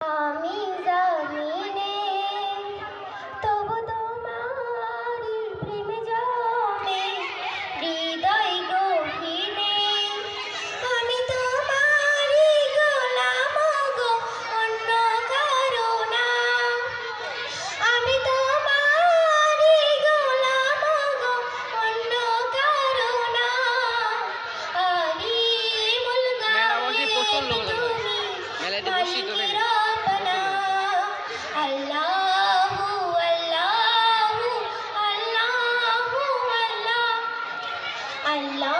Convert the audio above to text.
আমি জামিনে তবু তোমারি প্রেম জমে, হৃদয় গহীনে। আমি তোমারি গোলাম গো না। আমি তোমারি গোলাম গো কারও না। আলিমুল মেলা I love